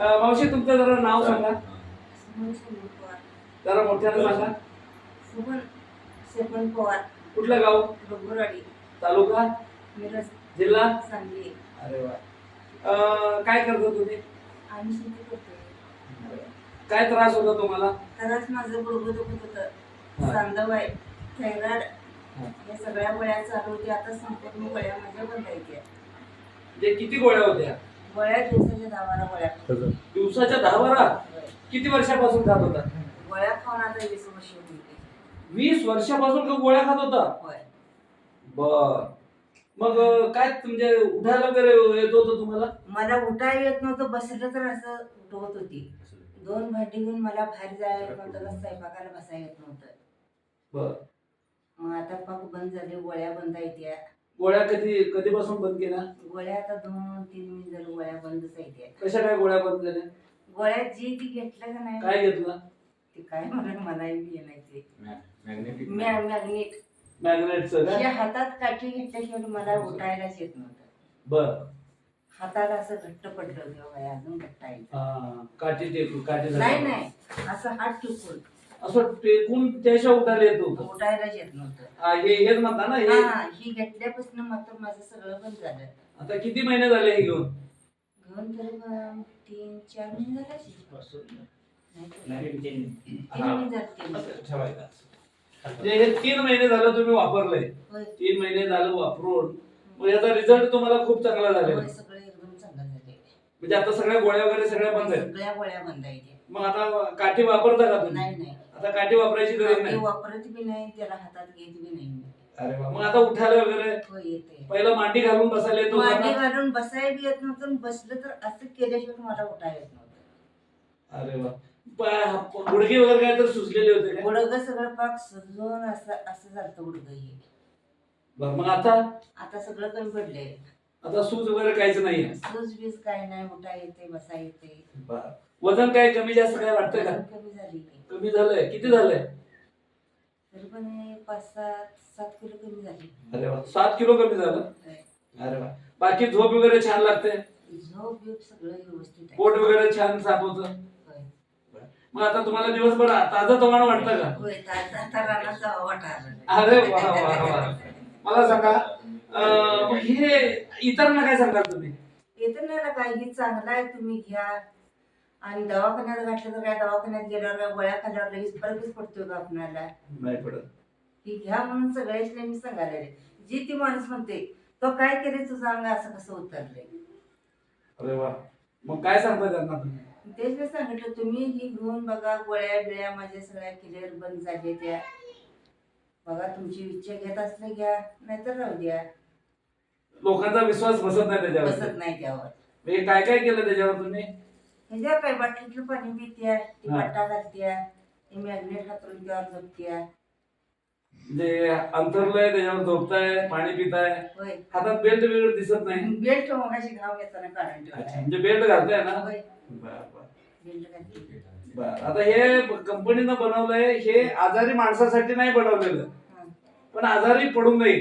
मावशी तुमचं जरा नाव सांगा. जरा मोठ्यानं सांगा. सुमन सेपन पवार कुठलं गाव? डोंगरवाडी तालुका? मिरज जिल्हा? सांगली अरे वा. काय करता तुम्ही? आम्ही शेती करतोय काय त्रास होता तुम्हाला? तरच माझं गुडघं दुखत. होतं सांधव आहे थायरॉइड. या सगळ्या गोळ्या चालू होत्या आता संपूर्ण गोळ्या माझ्या बंद आहेत. म्हणजे किती गोळ्या होत्या? गोळ्या दिवसाच्या दहा बारा गोळ्या दिवसाच्या दहा बारा. किती वर्षापासून खात होता? गोळ्या खाऊन आता वीस वर्ष होती वीस वर्षापासून का गोळ्या खात होता? होय. बर. मग अं, काय म्हणजे उठायला वगैरे येत होतं तुम्हाला? मला उठा येत नव्हतं बसलं तर असं उठवत होती. दोन भांडी घेऊन मला बाहेर जायला येत नव्हतं का स्वयंपाकाला बसायला येत नव्हतं. बर. मग आता पाक बंद झाले गोळ्या बंद आहेत त्या गोळ्या कधी कधीपासून बंद केल्या? गोळ्या आता दोन तीन महिने झालं गोळ्या बंदच आहेत त्या कशा काय गोळ्या बंद झाल्या? गोळ्या जी ती घेतलं का नाही? काय घेतलं? ते काय मला बी नाही ते. मॅग्नेटिक मॅ- मॅग्नेट. मॅग्नेटचं हातात काठी घेतल्याशिवाय मला उठायलाच येत नव्हतं. बर. हाताला असं घट्ट पडलं होतं अजून घट्ट आहे. हा, काठी काठी नाही. नाही असं हात टिकून असं टेकून त्याच्या उठायला येत होतं उठायलाच येत नव्हतं हा, हे हेच म्हणता ना हे हा ही घेतल्यापासून मात्र माझं सगळं बंद झालं आता किती महिने झाले हे घेऊन घेऊन तरी तीन चार महिने झाले असेल. नाही तर- तीन हा. महिने झाले तीन. असं ठेवायचं. म्हणजे हे तीन महिने झालं तुम्ही वापरलंय होय. तीन महिने झालं वापरून मग याचा रिझल्ट तुम्हाला खूप चांगला झालेला होय, आहे. सगळं एकदम चांगलं झाले म्हणजे आता सगळ्या गोळ्या वगैरे सगळ्या बंद आहेत सगळ्या गोळ्या बंद आहेत मग आता काठी वापरता का तुम्ही नाही नाही आता काठी वापरायची गरज नाही. वापरत बी नाही त्याला हातात घेत बी नाही. अरे वा मग आता उठायला वगैरे? होय येते. पहिलं मांडी घालून बसायला येतो मांडी घालून बसायला बी येत नव्हतं आणि बसलं तर असं केल्याशिवाय मला उठायला येत नव्हतं. अरे वा. प- गुडघे वगैरे काय तर सुचलेले होते काय? गुडघं सगळं पाक सजून असं असं झालं गुडघं हे. बरं मग आता? आता सगळं कमी पडलंय आता सूज वगैरे काहीच नाहीये. सूज बीज काय नाही उठा येते बसा येते. वजन काय कमी जास्त काय वाटतंय का? कमी झाली कमी झालंय. किती झालंय? तरी पण हे पाच सात सात किलो कमी झाली. अरे वा. सात किलो कमी झालं. अरे वा. बाकी झोप वगैरे छान लागते? झोप बीप सगळं व्यवस्थित आहे. पोट वगैरे छान साफ होतं? होय. मग आता तुम्हाला दिवसभर ताजं तवानं वाटतं का? होय जावं वाटायला अरे वा वा वा मला सांगा अं, मग हे इतरांना काय सांगाल तुम्ही? येतं नाही ना काय हे चांगलं आहे तुम्ही घ्या. आणि दवाखान्यात घातलं तर काय? दवाखान्यात गेल्यावर काय गोळ्या खाल्ल्यावर लगेच फरकच पडतोय का आपणाला नाही पडत. ही घ्या म्हणून सगळ्याच मी सांगायला लागले. जी ती माणूस म्हणते तो काय केले तुझं अंग असं कसं उतरलंय? अरे वा. मग काय सांगता त्यांना तुम्ही? तेच मी सांगितलं तुम्ही ही घेऊन बघा गोळ्या बिळ्या माझ्या सगळ्या क्लिअर बंद झाल्या त्या. बघा तुमची इच्छा घेत असले घ्या नाहीतर राहू द्या. लोकांचा विश्वास बसत नाही त्याच्यावर बसत नाही त्यावर. म्हणजे काय काय केलं त्याच्यावर तुम्ही? ह्याच्यावर काय बाटलीतलं पाणी पित्या ती हा. पट्टा घालत्या. ती मॅग्नेट हातरून त्यावर झोपत्या. म्हणजे अंतरलंय त्याच्यावर झोपताय पाणी पिताय. होय. हातात बेल्ट वगैरे दिसत नाही. बेल्ट मगाशी घाव घेताना काढून अच्छा, ठेवलाय म्हणजे बेल्ट घालताय ना? होय. बरं, बरं. बेल्ट घातली. बरं. आता हे कंपनीनं बनवलंय हे आजारी माणसासाठी नाही बनवलेलं. हा, पण आजारी पडू नये.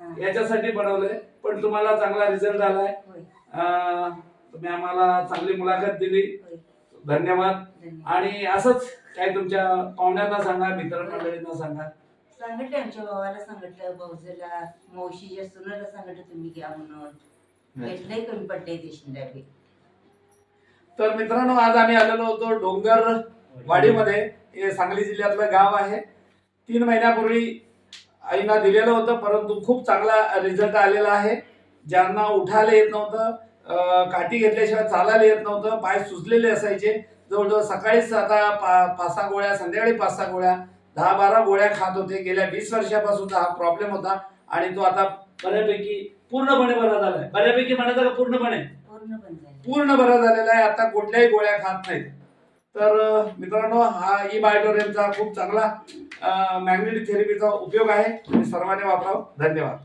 हा. याच्यासाठी बनवलंय. पण तुम्हाला चांगला रिझल्ट आलाय. होय. अं, तुम्ही आम्हाला चांगली मुलाखत दिली. धन्यवाद. आणि असंच काय तुमच्या पाहुण्यांना सांगा मित्रमंडळींना सांगा. सांगितलं आमच्या भावाला सांगितलं भाऊजीला मावशीच्या सुनाला सांगितलं तुम्ही घ्या म्हणून. कमी शिंदाबी तर मित्रांनो आज आम्ही आलेलो होतो डोंगर वाडीमध्ये. हे सांगली जिल्ह्यातलं गाव आहे. तीन महिन्यापूर्वी आईना दिलेलं होतं परंतु खूप चांगला रिझल्ट आलेला आहे. ज्यांना उठायला येत नव्हतं काठी घेतल्याशिवाय चालायला येत नव्हतं. पाय सुजलेले असायचे. जवळजवळ सकाळीच आता पा पाच सहा गोळ्या संध्याकाळी पाच सहा गोळ्या दहा बारा गोळ्या खात होते. गेल्या वीस वर्षापासूनचा हा प्रॉब्लेम होता. आणि तो आता बऱ्यापैकी पूर्णपणे बरा झालाय. बऱ्यापैकी म्हणायचं का पूर्णपणे. पूर्ण झाली बरा झालेला आहे. आता कुठल्याही गोळ्या खात नाहीत. तर मित्रांनो हा ई बायोडोरेनचा खूप चांगला मॅग्नेटिक थेरपीचा उपयोग आहे. तुम्ही सर्वांनी वापरावं. धन्यवाद.